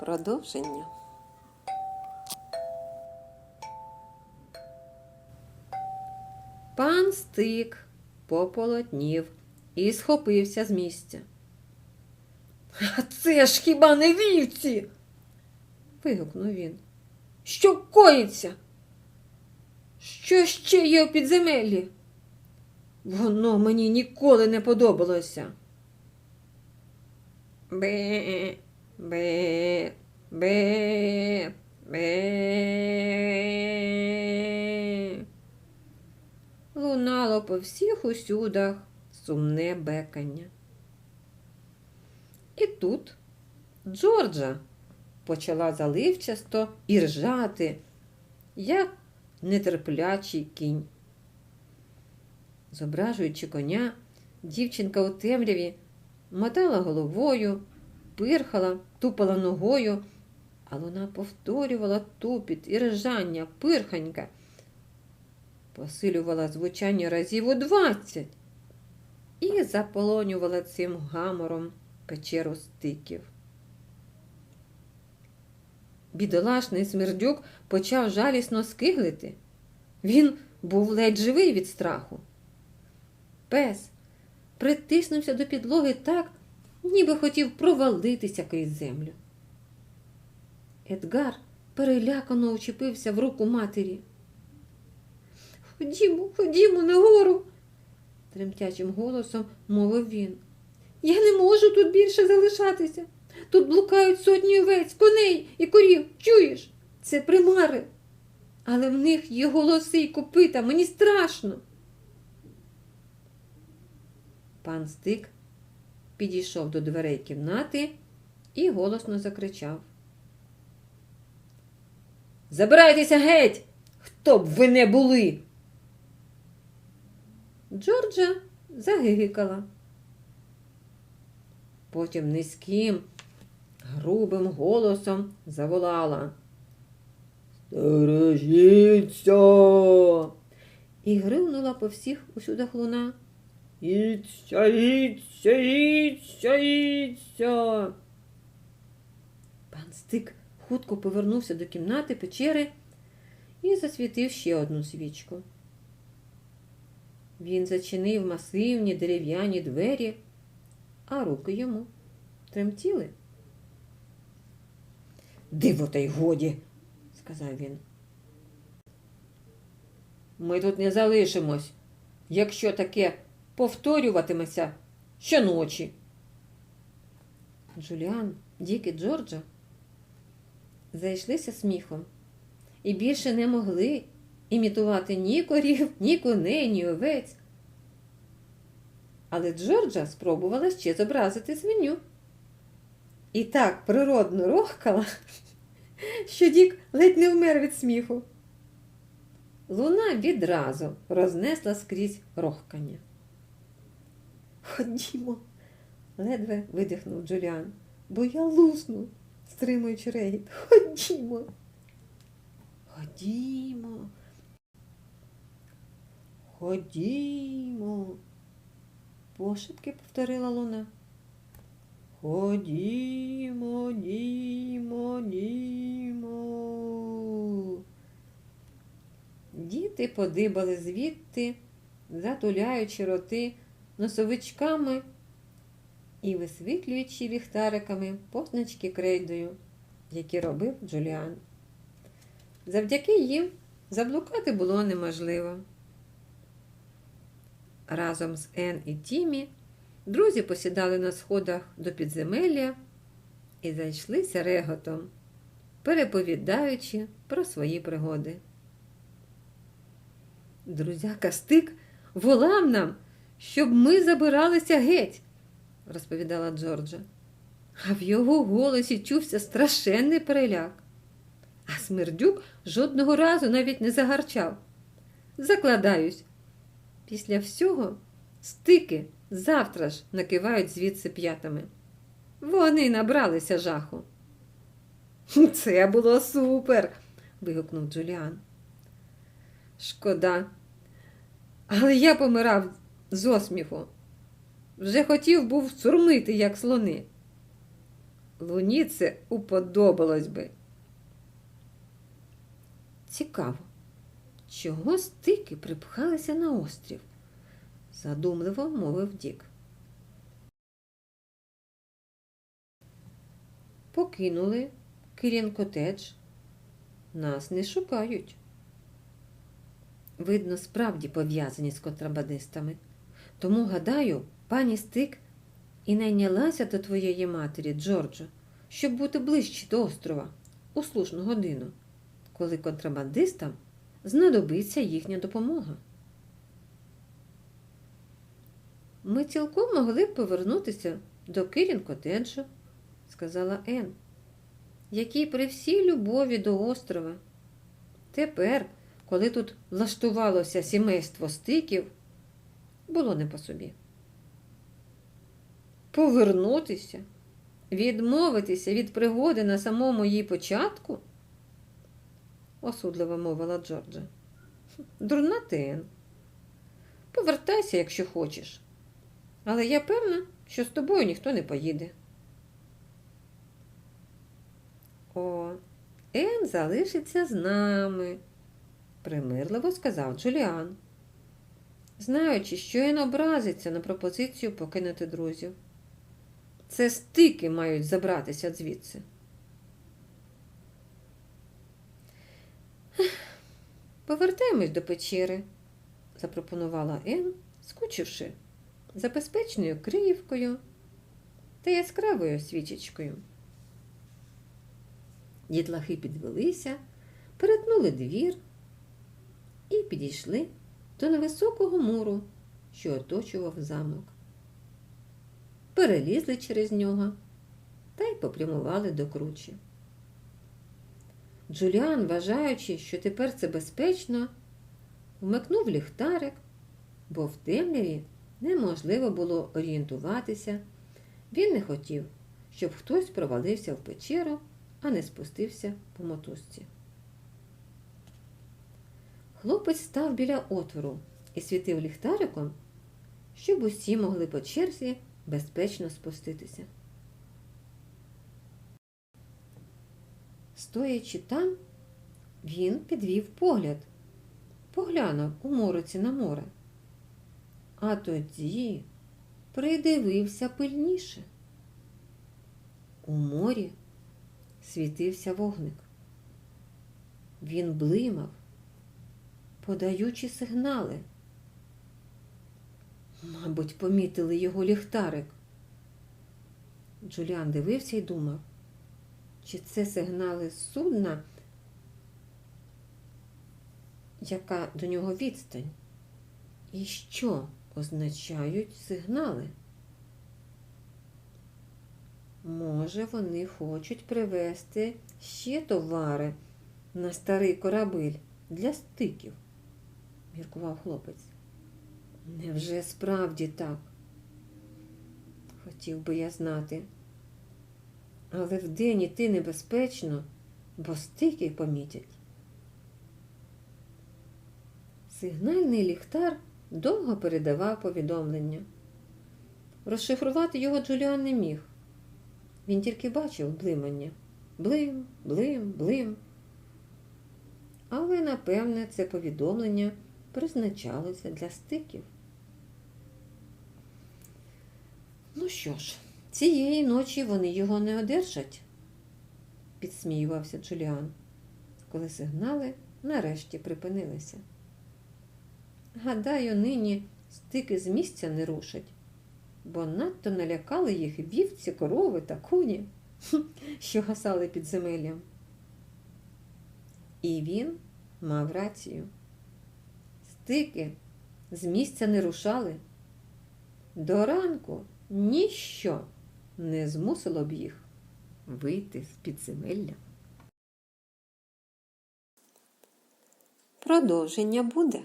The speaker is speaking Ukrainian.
Продовження. Пан стик пополотнів і схопився з місця. А це ж хіба не вівці? вигукнув він. Що коїться? Що ще є у підземеллі? Воно мені ніколи не подобалося. Бе, бе, бе, бе. Лунало по всіх усюдах сумне бекання. І тут Джорджа почала заливчасто іржати, як нетерплячий кінь. Зображуючи коня, дівчинка у темряві мотала головою, пирхала, тупала ногою, а вона повторювала тупіт і ржання, пирханька, посилювала звучання разів у двадцять і заполонювала цим гамором печеру стиків. Бідолашний смердюк почав жалісно скиглити. Він був ледь живий від страху. Пес притиснувся до підлоги так, ніби хотів провалитися крізь землю. Едгар перелякано учепився в руку матері. Ходімо, ходімо нагору, тремтячим голосом мовив він. Я не можу тут більше залишатися. Тут блукають сотні овець, коней і корів. Чуєш? Це примари. Але в них є голоси й копита. Мені страшно. Пан Стик підійшов до дверей кімнати і голосно закричав. Забирайтеся геть, хто б ви не були. Джорджа загигикала. Потім низьким, грубим голосом заволала. Стережіться. І гривнула по всіх усюдах луна. Іться, іться, іться, іться. Пан Стик хутко повернувся до кімнати печери і засвітив ще одну свічку. Він зачинив масивні дерев'яні двері, а руки йому тремтіли. Диво та й годі, сказав він. Ми тут не залишимось, якщо таке повторюватиметься щоночі. Джуліан, Дік і Джорджа зайшлися сміхом і більше не могли імітувати ні корів, ні коней, ні овець. Але Джорджа спробувала ще зобразити свиню. І так природно рохкала, що Дік ледь не вмер від сміху. Луна відразу рознесла скрізь рохкання. Ходімо, ледве видихнув Джуліан, бо я лусну, стримуючи регіт. Ходімо. Ходімо. Ходімо, пошепки повторила луна. Ходімо, дімо, дімо. Діти подибали звідти, затуляючи роти носовичками і висвітлюючи ліхтариками позначки крейдою, які робив Джуліан. Завдяки їм заблукати було неможливо. Разом з Ен і Тімі друзі посідали на сходах до підземелля і зайшлися реготом, переповідаючи про свої пригоди. Друзяка стик волав нам, щоб ми забиралися геть, розповідала Джорджа. А в його голосі чувся страшенний переляк. А смердюк жодного разу навіть не загарчав. Закладаюсь, після всього стики завтра ж накивають звідси п'ятами. Вони набралися жаху. Це було супер. вигукнув Джуліан. Шкода. Але я помирав з осміху. Вже хотів був сурмити, як слони. Луні це уподобалось би. Цікаво, чого стики припхалися на острів? задумливо мовив Дік. Покинули Кирін котедж. Нас не шукають. Видно, справді пов'язані з контрабандистами. Тому, гадаю, пані Стик і найнялася до твоєї матері, Джорджо, щоб бути ближче до острова у слушну годину, коли контрабандистам знадобиться їхня допомога. Ми цілком могли б повернутися до Кирін котеджу, сказала Ен, який при всій любові до острова. Тепер, коли тут влаштувалося сімейство стиків, було не по собі. Повернутися, відмовитися від пригоди на самому її початку, осудливо мовила Джорджа. Дурна. Повертайся, якщо хочеш. Але я певна, що з тобою ніхто не поїде. О, Ен залишиться з нами, примирливо сказав Джуліан, знаючи, що Ен образиться на пропозицію покинути друзів. Це стики мають забратися звідси. Повертаємось до печери, запропонувала Ен, скучивши за безпечною криївкою та яскравою свічечкою. Дітлахи підвелися, перетнули двір і підійшли до невисокого муру, що оточував замок. Перелізли через нього та й попрямували до кручі. Джуліан, вважаючи, що тепер це безпечно, вмикнув ліхтарик, бо в темряві неможливо було орієнтуватися. Він не хотів, щоб хтось провалився в печеру, а не спустився по мотузці. Хлопець став біля отвору і світив ліхтариком, щоб усі могли по черзі безпечно спуститися. Стоячи там, він підвів погляд, поглянув у мороці на море. А тоді придивився пильніше. У морі світився вогник. Він блимав, подаючи сигнали. Мабуть, помітили його ліхтарик. Джуліан дивився і думав, чи це сигнали судна, яка до нього відстань? І що означають сигнали? Може, вони хочуть привезти ще товари на старий корабель для стиків, міркував хлопець. Невже справді так? Хотів би я знати. Але вдень іти небезпечно, бо стики помітять. Сигнальний ліхтар довго передавав повідомлення. Розшифрувати його Джуліан не міг. Він тільки бачив блимання. Блим, блим, блим. Але, напевне, це повідомлення призначалося для стиків. Ну що ж, цієї ночі вони його не одержать, підсміювався Джуліан, коли сигнали нарешті припинилися. Гадаю, нині стики з місця не рушать, бо надто налякали їх вівці, корови та куні, що гасали під земеллям. І він мав рацію. Стики з місця не рушали. До ранку ніщо не змусило б їх вийти з підземелля. Продовження буде.